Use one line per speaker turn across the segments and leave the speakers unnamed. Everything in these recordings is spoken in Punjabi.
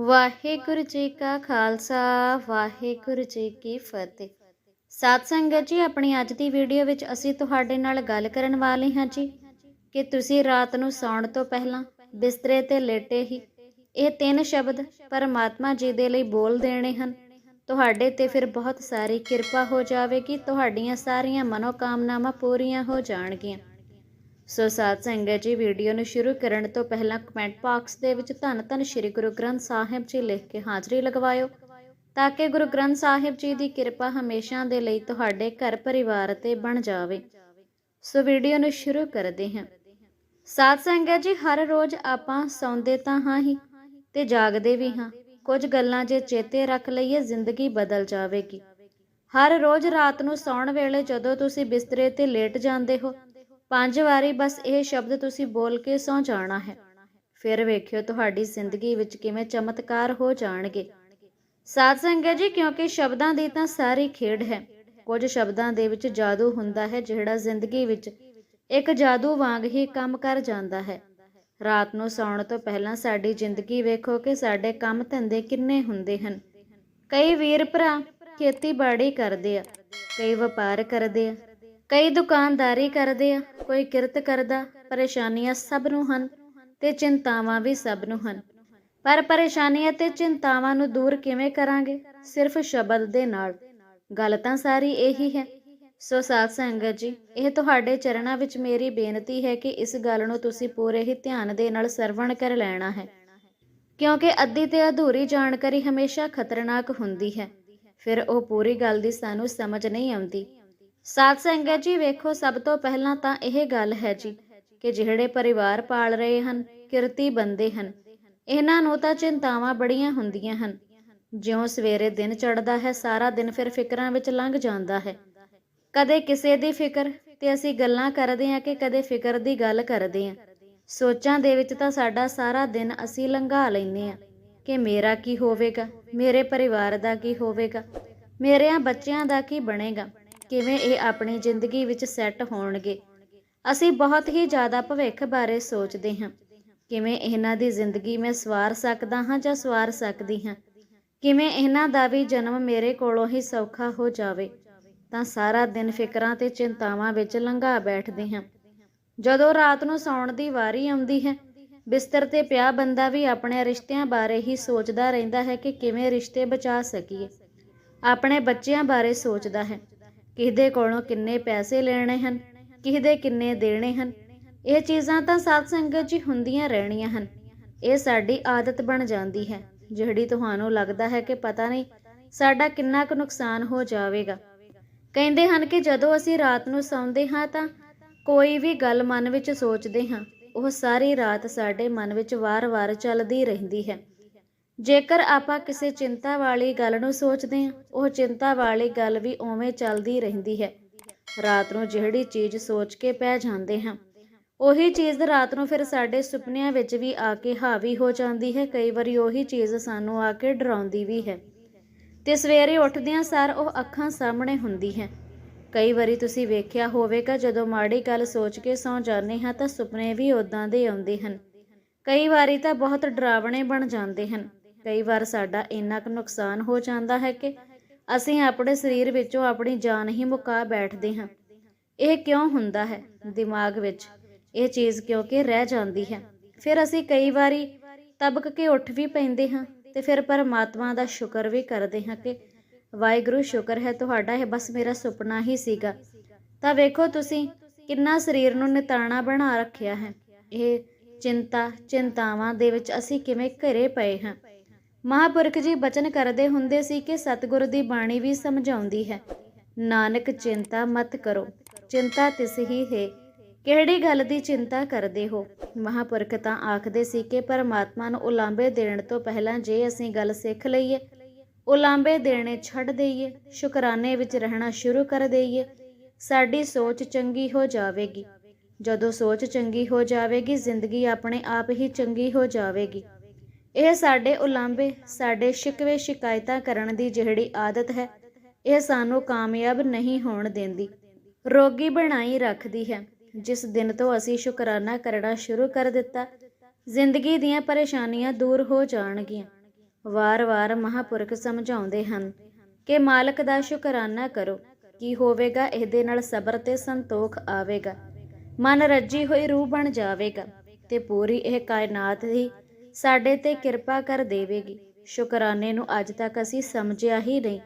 ਵਾਹਿਗੁਰੂ ਜੀ ਕਾ ਖਾਲਸਾ, ਵਾਹਿਗੁਰੂ ਜੀ ਕੀ ਫਤਿਹ। ਸਾਧ ਸੰਗਤ ਜੀ, ਆਪਣੀ ਅੱਜ ਦੀ ਵੀਡੀਓ ਵਿੱਚ ਅਸੀਂ ਤੁਹਾਡੇ ਨਾਲ ਗੱਲ ਕਰਨ ਵਾਲੇ ਹਾਂ ਜੀ ਕਿ ਤੁਸੀਂ ਰਾਤ ਨੂੰ ਸੌਣ ਤੋਂ ਪਹਿਲਾਂ ਬਿਸਤਰੇ ਤੇ ਲੇਟੇ ਹੀ ਇਹ ਤਿੰਨ ਸ਼ਬਦ ਪਰਮਾਤਮਾ ਜੀ ਦੇ ਲਈ ਬੋਲ ਦੇਣੇ ਹਨ। ਤੁਹਾਡੇ ਤੇ ਫਿਰ ਬਹੁਤ ਸਾਰੀ ਕਿਰਪਾ ਹੋ ਜਾਵੇਗੀ, ਤੁਹਾਡੀਆਂ ਸਾਰੀਆਂ ਮਨੋਕਾਮਨਾਵਾਂ ਪੂਰੀਆਂ ਹੋ ਜਾਣਗੀਆਂ। ਸੋ ਸਾਧ ਸੰਗਤ ਜੀ, ਵੀਡੀਓ ਨੂੰ ਸ਼ੁਰੂ ਕਰਨ ਤੋਂ ਪਹਿਲਾਂ ਕਮੈਂਟ ਬਾਕਸ ਦੇ ਵਿੱਚ ਧੰਨ ਧੰਨ ਸ਼੍ਰੀ ਗੁਰੂ ਗ੍ਰੰਥ ਸਾਹਿਬ ਜੀ ਲਿਖ ਕੇ ਹਾਜ਼ਰੀ ਲਗਵਾਇਓ ਤਾਂ ਕਿ ਗੁਰੂ ਗ੍ਰੰਥ ਸਾਹਿਬ ਜੀ ਦੀ ਕਿਰਪਾ ਹਮੇਸ਼ਾ ਦੇ ਲਈ ਤੁਹਾਡੇ ਘਰ ਪਰਿਵਾਰ ਤੇ ਬਣ ਜਾਵੇ। ਸੋ ਵੀਡੀਓ ਨੂੰ ਸ਼ੁਰੂ ਕਰਦੇ ਹਾਂ। ਸਾਧ ਸੰਗਤ ਜੀ, ਹਰ ਰੋਜ਼ ਆਪਾਂ ਸੌਂਦੇ ਤਾਂ ਹਾਂ ਹੀ ਤੇ ਜਾਗਦੇ ਵੀ ਹਾਂ। ਕੁਝ ਗੱਲਾਂ ਜੇ ਚੇਤੇ ਰੱਖ ਲਈਏ, ਜ਼ਿੰਦਗੀ ਬਦਲ ਜਾਵੇਗੀ। ਹਰ ਰੋਜ਼ ਰਾਤ ਨੂੰ ਸੌਣ ਵੇਲੇ ਜਦੋਂ ਤੁਸੀਂ ਬਿਸਤਰੇ ਤੇ ਲੇਟ ਜਾਂਦੇ ਹੋ ਪੰਜ ਵਾਰੀ ਬਸ ਇਹ ਸ਼ਬਦ ਤੁਸੀਂ ਬੋਲ ਕੇ ਸੌ ਜਾਣਾ ਹੈ। ਫਿਰ ਵੇਖਿਓ ਤੁਹਾਡੀ ਜ਼ਿੰਦਗੀ ਵਿੱਚ ਕਿਵੇਂ ਚਮਤਕਾਰ ਹੋ ਜਾਣਗੇ। ਸਾਧ ਸੰਗਤ ਜੀ, ਕਿਉਂਕਿ ਸ਼ਬਦਾਂ ਦੀ ਤਾਂ ਸਾਰੀ ਖੇਡ ਹੈ। ਕੁਝ ਸ਼ਬਦਾਂ ਦੇ ਵਿੱਚ ਜਾਦੂ ਹੁੰਦਾ ਹੈ, ਜਿਹੜਾ ਜ਼ਿੰਦਗੀ ਵਿੱਚ ਇੱਕ ਜਾਦੂ ਵਾਂਗ ਹੀ ਕੰਮ ਕਰ ਜਾਂਦਾ ਹੈ। ਰਾਤ ਨੂੰ ਸੌਣ ਤੋਂ ਪਹਿਲਾਂ ਸਾਡੀ ਜ਼ਿੰਦਗੀ ਵੇਖੋ ਕਿ ਸਾਡੇ ਕੰਮ ਧੰਦੇ ਕਿੰਨੇ ਹੁੰਦੇ ਹਨ। ਕਈ ਵੀਰ ਭਰਾ ਖੇਤੀਬਾੜੀ ਕਰਦੇ ਆ, ਕਈ ਵਪਾਰ ਕਰਦੇ ਆ ਕਈ ਦੁਕਾਨਦਾਰੀ ਕਰਦੇ ਆ, ਕੋਈ ਕਿਰਤ ਕਰਦਾ, ਪਰੇਸ਼ਾਨੀਆਂ ਸਭ ਨੂੰ ਹਨ ਤੇ ਚਿੰਤਾਵਾਂ ਵੀ ਸਭ ਨੂੰ ਹਨ। ਪਰ ਪਰੇਸ਼ਾਨੀਆਂ ਤੇ ਚਿੰਤਾਵਾਂ ਨੂੰ ਦੂਰ ਕਿਵੇਂ ਕਰਾਂਗੇ? ਸਿਰਫ ਸ਼ਬਦ ਦੇ ਨਾਲ। ਗੱਲ ਤਾਂ ਸਾਰੀ ਇਹੀ ਹੈ। ਸੋ ਸਾਧ ਸੰਗਤ ਜੀ, ਇਹ ਤੁਹਾਡੇ ਚਰਨਾਂ ਵਿੱਚ ਮੇਰੀ ਬੇਨਤੀ ਹੈ ਕਿ ਇਸ ਗੱਲ ਨੂੰ ਤੁਸੀਂ ਪੂਰੇ ਹੀ ਧਿਆਨ ਦੇ ਨਾਲ ਸਰਵਣ ਕਰ ਲੈਣਾ ਹੈ। ਕਿਉਂਕਿ ਅੱਧੀ ਤੇ ਅਧੂਰੀ ਜਾਣਕਾਰੀ ਹਮੇਸ਼ਾ ਖਤਰਨਾਕ ਹੁੰਦੀ ਹੈ। ਫਿਰ ਉਹ ਪੂਰੀ ਗੱਲ ਦੀ ਸਾਨੂੰ ਸਮਝ ਨਹੀਂ ਆਉਂਦੀ। ਸਾਧ ਸੰਗਤ ਜੀ, ਵੇਖੋ, ਸਭ ਤੋਂ ਪਹਿਲਾਂ ਤਾਂ ਇਹ ਗੱਲ ਹੈ ਜੀ ਕਿ ਜਿਹੜੇ ਪਰਿਵਾਰ ਪਾਲ ਰਹੇ ਹਨ, ਕਿਰਤੀ ਬੰਦੇ ਹਨ, ਇਹਨਾਂ ਨੂੰ ਤਾਂ ਚਿੰਤਾਵਾਂ ਬੜੀਆਂ ਹੁੰਦੀਆਂ ਹਨ। ਜਿਉਂ ਸਵੇਰੇ ਦਿਨ ਚੜ੍ਹਦਾ ਹੈ, ਸਾਰਾ ਦਿਨ ਫਿਰ ਫਿਕਰਾਂ ਵਿੱਚ ਲੰਘ ਜਾਂਦਾ ਹੈ। ਕਦੇ ਕਿਸੇ ਦੀ ਫਿਕਰ ਤੇ ਅਸੀਂ ਗੱਲਾਂ ਕਰਦੇ ਹਾਂ ਕਿ ਕਦੇ ਫਿਕਰ ਦੀ ਗੱਲ ਕਰਦੇ ਹਾਂ। ਸੋਚਾਂ ਦੇ ਵਿੱਚ ਤਾਂ ਸਾਡਾ ਸਾਰਾ ਦਿਨ ਅਸੀਂ ਲੰਘਾ ਲੈਂਦੇ ਹਾਂ ਕਿ ਮੇਰਾ ਕੀ ਹੋਵੇਗਾ, ਮੇਰੇ ਪਰਿਵਾਰ ਦਾ ਕੀ ਹੋਵੇਗਾ, ਮੇਰਿਆਂ ਬੱਚਿਆਂ ਦਾ ਕੀ ਬਣੇਗਾ। ਕਿਵੇਂ ਇਹ ਆਪਣੀ ਜ਼ਿੰਦਗੀ ਵਿੱਚ ਸੈੱਟ ਹੋਣਗੇ? ਅਸੀਂ ਬਹੁਤ ਹੀ ਜ਼ਿਆਦਾ ਭਵਿੱਖ ਬਾਰੇ ਸੋਚਦੇ ਹਾਂ। ਕਿਵੇਂ ਇਹਨਾਂ ਦੀ ਜ਼ਿੰਦਗੀ ਮੈਂ ਸਵਾਰ ਸਕਦਾ ਹਾਂ ਜਾਂ ਸਵਾਰ ਸਕਦੀ ਹਾਂ? ਕਿਵੇਂ ਇਹਨਾਂ ਦਾ ਵੀ ਜਨਮ ਮੇਰੇ ਕੋਲੋਂ ਹੀ ਸੌਖਾ ਹੋ ਜਾਵੇ? ਤਾਂ ਸਾਰਾ ਦਿਨ ਫਿਕਰਾਂ ਤੇ ਚਿੰਤਾਵਾਂ ਵਿੱਚ ਲੰਘਾ ਬੈਠਦੇ ਹਾਂ। ਜਦੋਂ ਰਾਤ ਨੂੰ ਸੌਣ ਦੀ ਵਾਰੀ ਆਉਂਦੀ ਹੈ, ਬਿਸਤਰ ਤੇ ਪਿਆ ਬੰਦਾ ਵੀ ਆਪਣੇ ਰਿਸ਼ਤਿਆਂ ਬਾਰੇ ਹੀ ਸੋਚਦਾ ਰਹਿੰਦਾ ਹੈ ਕਿ ਕਿਵੇਂ ਰਿਸ਼ਤੇ ਬਚਾ ਸਕੀਏ। ਆਪਣੇ ਬੱਚਿਆਂ ਬਾਰੇ ਸੋਚਦਾ ਹੈ। ਕਿਹਦੇ ਕੋਲੋਂ ਕਿੰਨੇ ਪੈਸੇ ਲੈਣੇ ਹਨ, ਕਿਹਦੇ ਕਿੰਨੇ ਦੇਣੇ ਹਨ, ਇਹ ਚੀਜ਼ਾਂ ਤਾਂ ਸਾਧ ਸੰਗਤ ਜੀ ਹੁੰਦੀਆਂ ਰਹਿਣੀਆਂ ਹਨ। ਇਹ ਸਾਡੀ ਆਦਤ ਬਣ ਜਾਂਦੀ ਹੈ, ਜਿਹੜੀ ਤੁਹਾਨੂੰ ਲੱਗਦਾ ਹੈ ਕਿ ਪਤਾ ਨਹੀਂ ਸਾਡਾ ਕਿੰਨਾ ਕੁ ਨੁਕਸਾਨ ਹੋ ਜਾਵੇਗਾ। ਕਹਿੰਦੇ ਹਨ ਕਿ ਜਦੋਂ ਅਸੀਂ ਰਾਤ ਨੂੰ ਸੌਂਦੇ ਹਾਂ ਤਾਂ ਕੋਈ ਵੀ ਗੱਲ ਮਨ ਵਿੱਚ ਸੋਚਦੇ ਹਾਂ, ਉਹ ਸਾਰੀ ਰਾਤ ਸਾਡੇ ਮਨ ਵਿੱਚ ਵਾਰ-ਵਾਰ ਚੱਲਦੀ ਰਹਿੰਦੀ ਹੈ। ਜੇਕਰ ਆਪਾਂ ਕਿਸੇ ਚਿੰਤਾ ਵਾਲੀ ਗੱਲ ਨੂੰ ਸੋਚਦੇ ਹਾਂ, ਉਹ ਚਿੰਤਾ ਵਾਲੀ ਗੱਲ ਵੀ ਉਵੇਂ ਚੱਲਦੀ ਰਹਿੰਦੀ ਹੈ। ਰਾਤ ਨੂੰ ਜਿਹੜੀ ਚੀਜ਼ ਸੋਚ ਕੇ ਪੈ ਜਾਂਦੇ ਹਾਂ, ਉਹੀ ਚੀਜ਼ ਰਾਤ ਨੂੰ ਫਿਰ ਸਾਡੇ ਸੁਪਨਿਆਂ ਵਿੱਚ ਵੀ ਆ ਕੇ ਹਾਵੀ ਹੋ ਜਾਂਦੀ ਹੈ। ਕਈ ਵਾਰੀ ਉਹੀ ਚੀਜ਼ ਸਾਨੂੰ ਆ ਕੇ ਡਰਾਉਂਦੀ ਵੀ ਹੈ। ਤੇ ਸਵੇਰੇ ਉੱਠਦਿਆਂ ਸਾਰ ਉਹ ਅੱਖਾਂ ਸਾਹਮਣੇ ਹੁੰਦੀ ਹੈ। ਕਈ ਵਾਰੀ ਤੁਸੀਂ ਵੇਖਿਆ ਹੋਵੇਗਾ, ਜਦੋਂ ਮਾੜੀ ਗੱਲ ਸੋਚ ਕੇ ਸੌ ਜਾਂਦੇ ਹਾਂ ਤਾਂ ਸੁਪਨੇ ਵੀ ਉਦਾਂ ਦੇ ਆਉਂਦੇ ਹਨ। ਕਈ ਵਾਰੀ ਤਾਂ ਬਹੁਤ ਡਰਾਵਣੇ ਬਣ ਜਾਂਦੇ ਹਨ। ਕਈ ਵਾਰ ਸਾਡਾ ਇੰਨਾ ਕੁ ਨੁਕਸਾਨ ਹੋ ਜਾਂਦਾ ਹੈ ਕਿ ਅਸੀਂ ਆਪਣੇ ਸਰੀਰ ਵਿੱਚੋਂ ਆਪਣੀ ਜਾਨ ਹੀ ਮੁਕਾ ਬੈਠਦੇ ਹਾਂ। ਇਹ ਕਿਉਂ ਹੁੰਦਾ ਹੈ? ਦਿਮਾਗ ਵਿੱਚ ਇਹ ਚੀਜ਼ ਕਿਉਂਕਿ ਰਹਿ ਜਾਂਦੀ ਹੈ। ਫਿਰ ਅਸੀਂ ਕਈ ਵਾਰੀ ਤਬਕ ਕੇ ਉੱਠ ਵੀ ਪੈਂਦੇ ਹਾਂ ਤੇ ਫਿਰ ਪਰਮਾਤਮਾ ਦਾ ਸ਼ੁਕਰ ਵੀ ਕਰਦੇ ਹਾਂ ਕਿ ਵਾਹਿਗੁਰੂ, ਸ਼ੁਕਰ ਹੈ ਤੁਹਾਡਾ, ਇਹ ਬਸ ਮੇਰਾ ਸੁਪਨਾ ਹੀ ਸੀਗਾ। ਤਾਂ ਵੇਖੋ ਤੁਸੀਂ ਕਿੰਨਾ ਸਰੀਰ ਨੂੰ ਨਿਤਾਣਾ ਬਣਾ ਰੱਖਿਆ ਹੈ। ਇਹ ਚਿੰਤਾ, ਚਿੰਤਾਵਾਂ ਦੇ ਵਿੱਚ ਅਸੀਂ ਕਿਵੇਂ ਘਰੇ ਪਏ ਹਾਂ। ਮਹਾਪੁਰਖ ਜੀ ਬਚਨ ਕਰਦੇ ਹੁੰਦੇ ਸੀ ਕਿ ਸਤਿਗੁਰ ਦੀ ਬਾਣੀ ਵੀ ਸਮਝਾਉਂਦੀ ਹੈ। ਨਾਨਕ ਚਿੰਤਾ ਮਤ ਕਰੋ, ਚਿੰਤਾ ਤਿਸ ਹੀ ਹੈ। ਕਿਹੜੀ ਗੱਲ ਦੀ ਚਿੰਤਾ ਕਰਦੇ ਹੋ? ਮਹਾਪੁਰਖ ਤਾਂ ਆਖਦੇ ਸੀ ਕਿ ਪਰਮਾਤਮਾ ਨੂੰ ਉਲਾਂਬੇ ਦੇਣ ਤੋਂ ਪਹਿਲਾਂ ਜੇ ਅਸੀਂ ਗੱਲ ਸਿੱਖ ਲਈਏ ਉਲਾਂਬੇ ਦੇਣੇ ਛੱਡ ਦਈਏ, ਸ਼ੁਕਰਾਨੇ ਵਿੱਚ ਰਹਿਣਾ ਸ਼ੁਰੂ ਕਰ ਦਈਏ, ਸਾਡੀ ਸੋਚ ਚੰਗੀ ਹੋ ਜਾਵੇਗੀ। ਜਦੋਂ ਸੋਚ ਚੰਗੀ ਹੋ ਜਾਵੇਗੀ, ਜ਼ਿੰਦਗੀ ਆਪਣੇ ਆਪ ਹੀ ਚੰਗੀ ਹੋ ਜਾਵੇਗੀ। ਇਹ ਸਾਡੇ ਉਲਾਂਬੇ ਸਾਡੇ ਸ਼ਿਕਵੇ ਸ਼ਿਕਾਇਤਾਂ ਕਰਨ ਦੀ ਜਿਹੜੀ ਆਦਤ ਹੈ, ਇਹ ਸਾਨੂੰ ਕਾਮਯਾਬ ਨਹੀਂ ਹੋਣ ਦਿੰਦੀ। ਰੋਗੀ ਬਣਾਈ ਰੱਖਦੀ ਹੈ। ਜਿਸ ਦਿਨ ਤੋਂ ਅਸੀਂ ਸ਼ੁਕਰਾਨਾ ਕਰਨਾ ਸ਼ੁਰੂ ਕਰ ਦਿੱਤਾ, ਜ਼ਿੰਦਗੀ ਦੀਆਂ ਪਰੇਸ਼ਾਨੀਆਂ ਦੂਰ ਹੋ ਜਾਣਗੀਆਂ। ਵਾਰ-ਵਾਰ ਮਹਾਪੁਰਖ ਸਮਝਾਉਂਦੇ ਹਨ ਕਿ, ਮਾਲਕ ਦਾ ਸ਼ੁਕਰਾਨਾ ਕਰੋ, ਕੀ ਹੋਵੇਗਾ ਇਹਦੇ ਨਾਲ ਸਬਰ ਤੇ ਸੰਤੋਖ ਆਵੇਗਾ। ਮਨ ਰੱਜੀ ਹੋਈ ਰੂਹ ਬਣ ਜਾਵੇਗਾ ਤੇ ਪੂਰੀ ਇਹ ਕਾਇਨਾਤ ਦੀ ਸਾਡੇ ਤੇ ਕਿਰਪਾ ਕਰ ਦੇਵੇਗੀ। ਸ਼ੁਕਰਾਨੇ ਨੂੰ ਅੱਜ ਤੱਕ ਅਸੀਂ ਸਮਝਿਆ ਹੀ ਨਹੀਂ।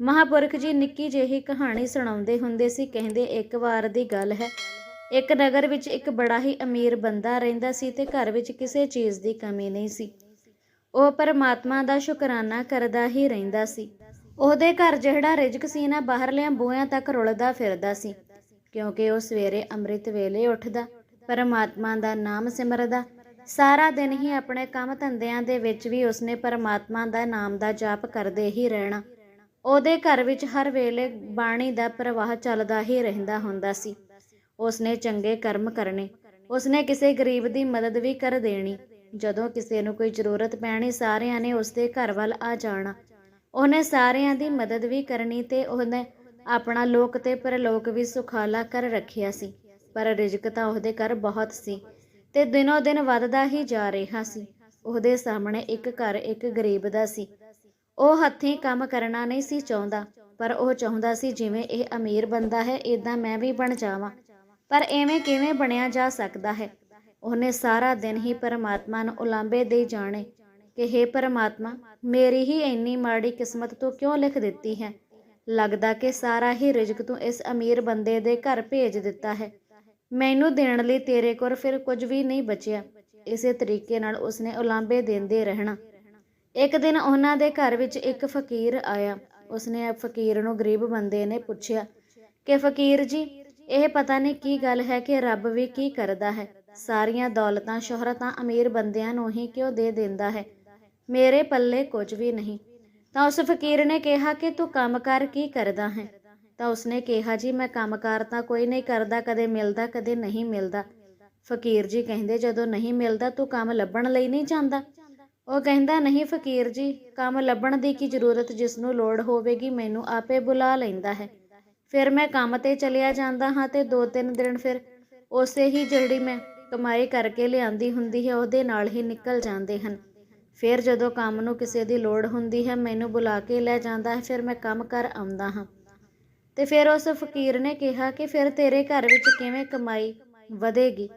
ਮਹਾਪੁਰਖ ਜੀ ਨਿੱਕੀ ਜਿਹੀ ਕਹਾਣੀ ਸੁਣਾਉਂਦੇ ਹੁੰਦੇ ਸੀ, ਕਹਿੰਦੇ, ਇੱਕ ਵਾਰ ਦੀ ਗੱਲ ਹੈ। ਇੱਕ ਨਗਰ ਵਿੱਚ ਇੱਕ ਬੜਾ ਹੀ ਅਮੀਰ ਬੰਦਾ ਰਹਿੰਦਾ ਸੀ ਤੇ ਘਰ ਵਿੱਚ ਕਿਸੇ ਚੀਜ਼ ਦੀ ਕਮੀ ਨਹੀਂ ਸੀ। ਉਹ ਪਰਮਾਤਮਾ ਦਾ ਸ਼ੁਕਰਾਨਾ ਕਰਦਾ ਹੀ ਰਹਿੰਦਾ ਸੀ। ਉਹਦੇ ਘਰ ਜਿਹੜਾ ਰਿਜ਼ਕ ਸੀ ਨਾ, ਬਾਹਰਲਿਆਂ ਬੂਹਿਆਂ ਤੱਕ ਰੁਲਦਾ ਫਿਰਦਾ ਸੀ। ਕਿਉਂਕਿ ਉਹ ਸਵੇਰੇ ਅੰਮ੍ਰਿਤ ਵੇਲੇ ਉੱਠਦਾ, ਪਰਮਾਤਮਾ ਦਾ ਨਾਮ ਸਿਮਰਦਾ ਸਾਰਾ ਦਿਨ ਹੀ ਆਪਣੇ ਕੰਮ ਧੰਦਿਆਂ ਦੇ ਵਿੱਚ ਵੀ ਉਸਨੇ ਪਰਮਾਤਮਾ ਦਾ ਨਾਮ ਦਾ ਜਾਪ ਕਰਦੇ ਹੀ ਰਹਿਣਾ। ਉਹਦੇ ਘਰ ਵਿੱਚ ਹਰ ਵੇਲੇ ਬਾਣੀ ਦਾ ਪ੍ਰਵਾਹ ਚੱਲਦਾ ਹੀ ਰਹਿੰਦਾ ਹੁੰਦਾ ਸੀ। ਉਸਨੇ ਚੰਗੇ ਕਰਮ ਕਰਨੇ। ਉਸਨੇ ਕਿਸੇ ਗਰੀਬ ਦੀ ਮਦਦ ਵੀ ਕਰ ਦੇਣੀ। ਜਦੋਂ ਕਿਸੇ ਨੂੰ ਕੋਈ ਜ਼ਰੂਰਤ ਪੈਣੀ, ਸਾਰਿਆਂ ਨੇ ਉਸਦੇ ਘਰ ਵੱਲ ਆ ਜਾਣਾ। ਉਹਨੇ ਸਾਰਿਆਂ ਦੀ ਮਦਦ ਵੀ ਕਰਨੀ ਤੇ ਉਹਨੇ ਆਪਣਾ ਲੋਕ ਤੇ ਪਰਲੋਕ ਵੀ ਸੁਖਾਲਾ ਕਰ ਰੱਖਿਆ ਸੀ। ਪਰ ਰਿਜ਼ਕ ਤਾਂ ਉਹਦੇ ਘਰ ਬਹੁਤ ਸੀ। ਤੇ ਦਿਨੋ ਦਿਨ ਵੱਧਦਾ ਹੀ ਜਾ ਰਿਹਾ ਸੀ। ਉਹਦੇ ਸਾਹਮਣੇ ਇੱਕ ਘਰ ਇੱਕ ਗਰੀਬ ਦਾ ਸੀ। ਉਹ ਹੱਥੀਂ ਕੰਮ ਕਰਨਾ ਨਹੀਂ ਸੀ ਚਾਹੁੰਦਾ, ਪਰ ਉਹ ਚਾਹੁੰਦਾ ਸੀ ਜਿਵੇਂ ਇਹ ਅਮੀਰ ਬੰਦਾ ਹੈ ਇਦਾਂ ਮੈਂ ਵੀ ਬਣ ਜਾਵਾਂ। ਪਰ ਐਵੇਂ ਕਿਵੇਂ ਬਣਿਆ ਜਾ ਸਕਦਾ ਹੈ? ਉਹਨੇ ਸਾਰਾ ਦਿਨ ਹੀ ਪਰਮਾਤਮਾ ਨੂੰ ਉਲਾਂਬੇ ਦੇ ਜਾਣੇ ਕਿ हे ਪਰਮਾਤਮਾ, ਮੇਰੀ ਹੀ ਇੰਨੀ ਮਾੜੀ ਕਿਸਮਤ ਤੂੰ ਕਿਉਂ ਲਿਖ ਦਿੱਤੀ ਹੈ? ਲੱਗਦਾ ਕਿ ਸਾਰਾ ਹੀ ਰਿਜ਼ਕ ਤੂੰ ਇਸ ਅਮੀਰ ਬੰਦੇ ਦੇ ਘਰ ਭੇਜ ਦਿੱਤਾ ਹੈ। ਮੈਨੂੰ ਦੇਣ ਲਈ ਤੇਰੇ ਕੋਲ ਫਿਰ ਕੁਝ ਵੀ ਨਹੀਂ ਬਚਿਆ। ਇਸੇ ਤਰੀਕੇ ਨਾਲ ਉਸਨੇ ਉਲਾਂਬੇ ਦਿੰਦੇ ਰਹਿਣਾ। ਇੱਕ ਦਿਨ ਉਹਨਾਂ ਦੇ ਘਰ ਵਿੱਚ ਇੱਕ ਫਕੀਰ ਆਇਆ। ਉਸਨੇ ਫਕੀਰ ਨੂੰ ਗਰੀਬ ਬੰਦੇ ਨੇ ਪੁੱਛਿਆ, ਕਿ ਫਕੀਰ ਜੀ, ਇਹ ਪਤਾ ਨਹੀਂ ਕੀ ਗੱਲ ਹੈ ਕਿ ਰੱਬ ਵੀ ਕੀ ਕਰਦਾ ਹੈ? ਸਾਰੀਆਂ ਦੌਲਤਾਂ, ਸ਼ੋਹਰਤਾਂ ਅਮੀਰ ਬੰਦਿਆਂ ਨੂੰ ਹੀ ਕਿਉਂ ਦੇ ਦਿੰਦਾ ਹੈ? ਮੇਰੇ ਪੱਲੇ ਕੁਝ ਵੀ ਨਹੀਂ। ਤਾਂ ਉਸ ਫਕੀਰ ਨੇ ਕਿਹਾ ਕਿ ਤੂੰ ਕੰਮਕਾਰ ਕੀ ਕਰਦਾ ਹੈ? ਤਾਂ ਉਸਨੇ ਕਿਹਾ, ਜੀ, ਮੈਂ ਕੰਮਕਾਰ ਤਾਂ ਕੋਈ ਨਹੀਂ ਕਰਦਾ, ਕਦੇ ਮਿਲਦਾ, ਕਦੇ ਨਹੀਂ ਮਿਲਦਾ। ਫਕੀਰ ਜੀ ਕਹਿੰਦੇ, ਜਦੋਂ ਨਹੀਂ ਮਿਲਦਾ, ਤੂੰ ਕੰਮ ਲੱਭਣ ਲਈ ਨਹੀਂ ਜਾਂਦਾ। ਉਹ ਕਹਿੰਦਾ, ਨਹੀਂ ਫਕੀਰ ਜੀ, ਕੰਮ ਲੱਭਣ ਦੀ ਕੀ ਜ਼ਰੂਰਤ, ਜਿਸ ਨੂੰ ਲੋੜ ਹੋਵੇਗੀ, ਮੈਨੂੰ ਆਪੇ ਬੁਲਾ ਲੈਂਦਾ ਹੈ। ਫਿਰ ਮੈਂ ਕੰਮ ਤੇ ਚਲਿਆ ਜਾਂਦਾ ਹਾਂ ਤੇ ਦੋ ਤਿੰਨ ਦਿਨ ਫਿਰ ਉਸੇ ਹੀ ਜਿਹੜੀ ਮੈਂ ਕਮਾਈ ਕਰਕੇ ਲਿਆਂਦੀ ਹੁੰਦੀ ਹੈ, ਉਹਦੇ ਨਾਲ ਹੀ ਨਿਕਲ ਜਾਂਦੇ ਹਨ। ਫਿਰ ਜਦੋਂ ਕੰਮ ਨੂੰ ਕਿਸੇ ਦੀ ਲੋੜ ਹੁੰਦੀ ਹੈ, ਮੈਨੂੰ ਬੁਲਾ ਕੇ ਲੈ ਜਾਂਦਾ ਹੈ, ਫਿਰ ਮੈਂ ਕੰਮ ਕਰ ਆਉਂਦਾ ਹਾਂ। ਤੇ ਫਿਰ ਉਸ ਫਕੀਰ ਨੇ ਕਿਹਾ ਕਿ ਫਿਰ ਤੇਰੇ ਘਰ ਵਿੱਚ ਕਿਵੇਂ ਕਮਾਈ ਵਧੇਗੀ?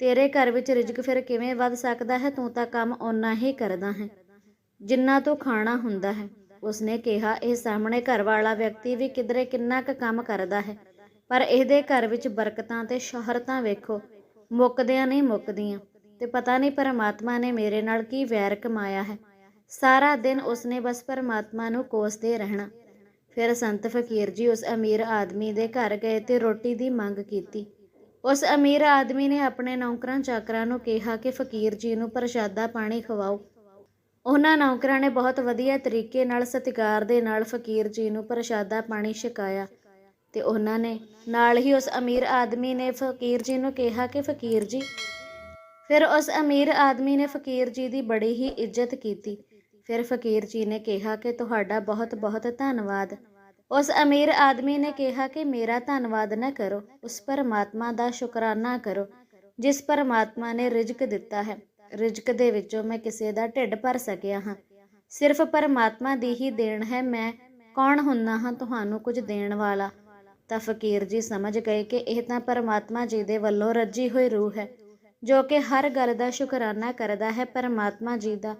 ਤੇਰੇ ਘਰ ਵਿੱਚ ਰਿਜ਼ਕ ਫਿਰ ਕਿਵੇਂ ਵੱਧ ਸਕਦਾ ਹੈ? ਤੂੰ ਤਾਂ ਕੰਮ ਓਨਾ ਹੀ ਕਰਦਾ ਹੈ, ਜਿੰਨਾ ਤੂੰ ਖਾਣਾ ਹੁੰਦਾ ਹੈ। ਉਸਨੇ ਕਿਹਾ, ਇਹ ਸਾਹਮਣੇ ਘਰ ਵਾਲਾ ਵਿਅਕਤੀ ਵੀ ਕਿਧਰੇ ਕਿੰਨਾ ਕੁ ਕੰਮ ਕਰਦਾ ਹੈ, ਪਰ ਇਹਦੇ ਘਰ ਵਿੱਚ ਬਰਕਤਾਂ ਤੇ ਸ਼ੋਹਰਤਾਂ ਵੇਖੋ, ਮੁੱਕਦਿਆਂ ਨਹੀਂ ਮੁੱਕਦੀਆਂ। ਤੇ ਪਤਾ ਨਹੀਂ ਪਰਮਾਤਮਾ ਨੇ ਮੇਰੇ ਨਾਲ ਕੀ ਵੈਰ ਕਮਾਇਆ ਹੈ। ਸਾਰਾ ਦਿਨ ਉਸਨੇ ਬਸ ਪਰਮਾਤਮਾ ਨੂੰ ਕੋਸਦੇ ਰਹਿਣਾ। ਫਿਰ ਸੰਤ ਫਕੀਰ ਜੀ ਉਸ ਅਮੀਰ ਆਦਮੀ ਦੇ ਘਰ ਗਏ ਤੇ ਰੋਟੀ ਦੀ ਮੰਗ ਕੀਤੀ। ਉਸ ਅਮੀਰ ਆਦਮੀ ਨੇ ਆਪਣੇ ਨੌਕਰਾਂ ਚਾਕਰਾਂ ਨੂੰ ਕਿਹਾ ਕਿ ਫਕੀਰ ਜੀ ਨੂੰ ਪ੍ਰਸ਼ਾਦਾ ਪਾਣੀ ਖਵਾਓ। ਉਹਨਾਂ ਨੌਕਰਾਂ ਨੇ ਬਹੁਤ ਵਧੀਆ ਤਰੀਕੇ ਨਾਲ ਸਤਿਕਾਰ ਦੇ ਨਾਲ ਫਕੀਰ ਜੀ ਨੂੰ ਪ੍ਰਸ਼ਾਦਾ ਪਾਣੀ ਛਕਾਇਆ ਤੇ ਉਹਨਾਂ ਨੇ ਨਾਲ ਹੀ ਉਸ ਅਮੀਰ ਆਦਮੀ ਨੇ ਫਕੀਰ ਜੀ ਨੂੰ ਕਿਹਾ ਕਿ ਫਕੀਰ ਜੀ, ਫਿਰ ਉਸ ਅਮੀਰ ਆਦਮੀ ਨੇ ਫਕੀਰ ਜੀ ਦੀ ਬੜੀ ਹੀ ਇੱਜ਼ਤ ਕੀਤੀ। ਫਿਰ ਫਕੀਰ ਜੀ ਨੇ ਕਿਹਾ ਕਿ ਤੁਹਾਡਾ ਬਹੁਤ ਬਹੁਤ ਧੰਨਵਾਦ। ਉਸ ਅਮੀਰ ਆਦਮੀ ਨੇ ਕਿਹਾ ਕਿ ਮੇਰਾ ਧੰਨਵਾਦ ਨਾ ਕਰੋ, ਉਸ ਪਰਮਾਤਮਾ ਦਾ ਸ਼ੁਕਰਾਨਾ ਕਰੋ, ਜਿਸ ਪਰਮਾਤਮਾ ਨੇ ਰਿਜ਼ਕ ਦਿੱਤਾ ਹੈ। ਰਿਜ਼ਕ ਦੇ ਵਿੱਚੋਂ ਮੈਂ ਕਿਸੇ ਦਾ ਢਿੱਡ ਭਰ ਸਕਿਆ ਹਾਂ। ਸਿਰਫ ਪਰਮਾਤਮਾ ਦੀ ਹੀ ਦੇਣ ਹੈ, ਮੈਂ ਕੌਣ ਹੁੰਨਾ ਹਾਂ ਤੁਹਾਨੂੰ ਕੁਝ ਦੇਣ ਵਾਲਾ? ਤਾਂ ਫਕੀਰ ਜੀ ਸਮਝ ਗਏ ਕਿ ਇਹ ਤਾਂ ਪਰਮਾਤਮਾ ਜੀ ਦੇ ਵੱਲੋਂ ਰੱਜੀ ਹੋਈ ਰੂਹ ਹੈ, ਜੋ ਕਿ ਹਰ ਗੱਲ ਦਾ ਸ਼ੁਕਰਾਨਾ ਕਰਦਾ ਹੈ, ਪਰਮਾਤਮਾ ਜੀ ਦਾ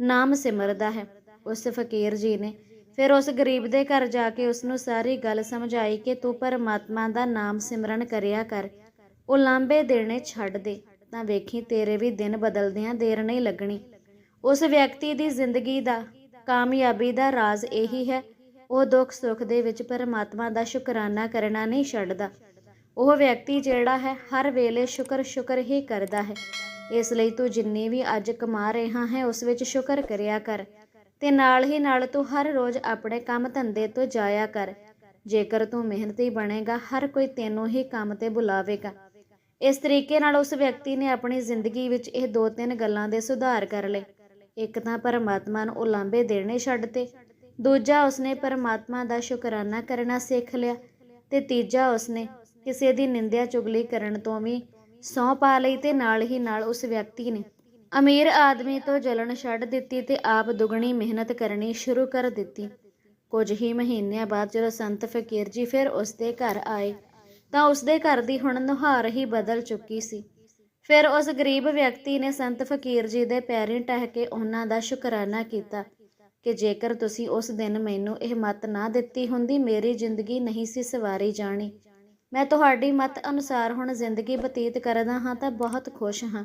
ਨਾਮ ਸਿਮਰਦਾ ਹੈ। ਉਸ ਫਕੀਰ ਜੀ ਨੇ ਫਿਰ ਉਸ ਗਰੀਬ ਦੇ ਘਰ ਜਾ ਕੇ ਉਸ ਨੂੰ ਸਾਰੀ ਗੱਲ ਸਮਝਾਈ ਕਿ ਤੂੰ ਪਰਮਾਤਮਾ ਦਾ ਨਾਮ ਸਿਮਰਨ ਕਰਿਆ ਕਰ। ਉਹ ਲਾਂਬੇ ਦੇਣੇ ਛੱਡ ਦੇ, ਤਾਂ ਵੇਖੀ ਤੇਰੇ ਵੀ ਦਿਨ ਬਦਲਦਿਆਂ ਦੇਰ ਨਹੀਂ ਲੱਗਣੀ। ਉਸ ਵਿਅਕਤੀ ਦੀ ਜ਼ਿੰਦਗੀ ਦਾ, ਕਾਮਯਾਬੀ ਦਾ ਰਾਜ਼ ਇਹੀ ਹੈ। ਉਹ ਦੁੱਖ ਸੁੱਖ ਦੇ ਵਿੱਚ ਪਰਮਾਤਮਾ ਦਾ ਸ਼ੁਕਰਾਨਾ ਕਰਨਾ ਨਹੀਂ ਛੱਡਦਾ। ਉਹ ਵਿਅਕਤੀ ਜਿਹੜਾ ਹੈ, ਹਰ ਵੇਲੇ ਸ਼ੁਕਰ ਸ਼ੁਕਰ ਹੀ ਕਰਦਾ ਹੈ। ਇਸ ਲਈ ਤੂੰ ਜਿੰਨੀ ਵੀ ਅੱਜ ਕਮਾ ਰਿਹਾ ਹੈ, ਉਸ ਵਿੱਚ ਸ਼ੁਕਰ ਕਰਿਆ ਕਰ। ਤੇ ਨਾਲ ਹੀ ਨਾਲ ਤੂੰ ਹਰ ਰੋਜ਼ ਆਪਣੇ ਕੰਮ ਧੰਦੇ ਤੋਂ ਜਾਇਆ ਕਰ। ਜੇਕਰ ਤੂੰ ਮਿਹਨਤੀ ਬਣੇਗਾ, ਹਰ ਕੋਈ ਤੈਨੂੰ ਹੀ ਕੰਮ ਤੇ ਬੁਲਾਵੇਗਾ। ਇਸ ਤਰੀਕੇ ਨਾਲ ਉਸ ਵਿਅਕਤੀ ਨੇ ਆਪਣੀ ਜ਼ਿੰਦਗੀ ਵਿੱਚ ਇਹ ਦੋ ਤਿੰਨ ਗੱਲਾਂ ਦੇ ਸੁਧਾਰ ਕਰ ਲਏ। ਇੱਕ ਤਾਂ ਪਰਮਾਤਮਾ ਨੂੰ ਉਲਾਂਭੇ ਦੇਣੇ ਛੱਡ ਤੇ, ਦੂਜਾ ਉਸਨੇ ਪਰਮਾਤਮਾ ਦਾ ਸ਼ੁਕਰਾਨਾ ਕਰਨਾ ਸਿੱਖ ਲਿਆ ਤੇ ਤੀਜਾ ਉਸਨੇ ਕਿਸੇ ਦੀ ਨਿੰਦਿਆ ਚੁਗਲੀ ਕਰਨ ਤੋਂ ਵੀ ਸਹੁੰ ਪਾ ਲਈ ਤੇ ਨਾਲ ਹੀ ਨਾਲ ਉਸ ਵਿਅਕਤੀ ਨੇ ਅਮੀਰ ਆਦਮੀ ਤੋਂ ਜਲਣ ਛੱਡ ਦਿੱਤੀ ਤੇ ਆਪ ਦੁਗਣੀ ਮਿਹਨਤ ਕਰਨੀ ਸ਼ੁਰੂ ਕਰ ਦਿੱਤੀ। ਕੁਝ ਹੀ ਮਹੀਨਿਆਂ ਬਾਅਦ ਜਦੋਂ ਸੰਤ ਫਕੀਰ ਜੀ ਫਿਰ ਉਸਦੇ ਘਰ ਆਏ, ਤਾਂ ਉਸਦੇ ਘਰ ਦੀ ਹੁਣ ਨੁਹਾਰ ਹੀ ਬਦਲ ਚੁੱਕੀ ਸੀ। ਫਿਰ ਉਸ ਗਰੀਬ ਵਿਅਕਤੀ ਨੇ ਸੰਤ ਫਕੀਰ ਜੀ ਦੇ ਪੈਰੀਂ ਟਹਿ ਕੇ ਉਹਨਾਂ ਦਾ ਸ਼ੁਕਰਾਨਾ ਕੀਤਾ ਕਿ ਜੇਕਰ ਤੁਸੀਂ ਉਸ ਦਿਨ ਮੈਨੂੰ ਇਹ ਮਤ ਨਾ ਦਿੱਤੀ ਹੁੰਦੀ, ਮੇਰੀ ਜ਼ਿੰਦਗੀ ਨਹੀਂ ਸੀ ਸਵਾਰੀ ਜਾਣੀ। ਮੈਂ ਤੁਹਾਡੀ ਮਤ ਅਨੁਸਾਰ ਹੁਣ ਜ਼ਿੰਦਗੀ ਬਤੀਤ ਕਰਦਾ ਹਾਂ ਤਾਂ ਬਹੁਤ ਖੁਸ਼ ਹਾਂ।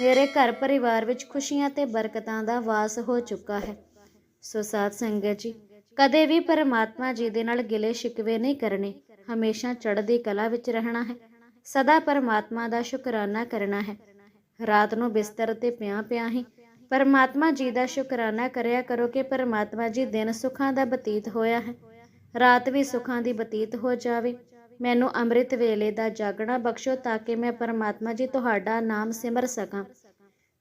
ਮੇਰੇ ਘਰ ਪਰਿਵਾਰ ਵਿੱਚ ਖੁਸ਼ੀਆਂ ਤੇ ਬਰਕਤਾਂ ਦਾ ਵਾਸ ਹੋ ਚੁੱਕਾ ਹੈ। ਸੋ ਸਾਧ ਸੰਗਤ ਜੀ, ਕਦੇ ਵੀ ਪਰਮਾਤਮਾ ਜੀ ਦੇ ਨਾਲ ਗਿਲੇ ਸ਼ਿਕਵੇ ਨਹੀਂ ਕਰਨੇ। ਹਮੇਸ਼ਾ ਚੜ੍ਹਦੀ ਕਲਾ ਵਿੱਚ ਰਹਿਣਾ ਹੈ। ਸਦਾ ਪਰਮਾਤਮਾ ਦਾ ਸ਼ੁਕਰਾਨਾ ਕਰਨਾ ਹੈ। ਰਾਤ ਨੂੰ ਬਿਸਤਰ ਤੇ ਪਿਆ ਪਿਆ ਹੀ। ਪਰਮਾਤਮਾ ਜੀ ਦਾ ਸ਼ੁਕਰਾਨਾ ਕਰਿਆ ਕਰੋ ਕਿ ਪਰਮਾਤਮਾ ਜੀ ਦਿਨ ਸੁਖਾਂ ਦਾ ਬਤੀਤ ਹੋਇਆ ਹੈ। ਰਾਤ ਵੀ ਸੁਖਾਂ ਦੀ ਬਤੀਤ ਹੋ ਜਾਵੇ। ਮੈਨੂੰ ਅੰਮ੍ਰਿਤ ਵੇਲੇ ਦਾ ਜਾਗਣਾ ਬਖਸ਼ੋ ਤਾਂ ਕਿ ਮੈਂ ਪਰਮਾਤਮਾ ਜੀ ਤੁਹਾਡਾ ਨਾਮ ਸਿਮਰ ਸਕਾਂ।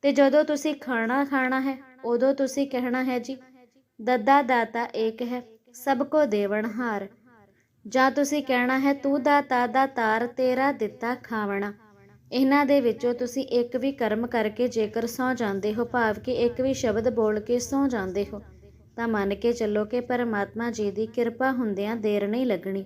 ਤੇ ਜਦੋਂ ਤੁਸੀਂ ਖਾਣਾ ਖਾਣਾ ਹੈ, ਉਦੋਂ ਤੁਸੀਂ ਕਹਿਣਾ ਹੈ ਜੀ, ਦੱਦਾ ਦਾਤਾ ਏਕ ਹੈ, ਸਭ ਕੋ ਦੇਵਨ ਹਾਰ। ਜਾਂ ਤੁਸੀਂ ਕਹਿਣਾ ਹੈ, ਤੂੰ ਦਾਤਾ ਦਾ ਤਾਰ ਤੇਰਾ ਦਿੱਤਾ ਖਾਵਣਾ। ਇਹਨਾਂ ਦੇ ਵਿੱਚੋਂ ਤੁਸੀਂ ਇੱਕ ਵੀ ਕਰਮ ਕਰਕੇ ਜੇਕਰ ਸੌ ਜਾਂਦੇ ਹੋ, ਭਾਵ ਕਿ ਇੱਕ ਵੀ ਸ਼ਬਦ ਬੋਲ ਕੇ ਸੌ ਜਾਂਦੇ ਹੋ, ਤਾਂ ਮੰਨ ਕੇ ਚੱਲੋ ਕਿ ਪਰਮਾਤਮਾ ਜੀ ਦੀ ਕਿਰਪਾ ਹੁੰਦਿਆਂ ਦੇਰ ਨਹੀਂ ਲੱਗਣੀ।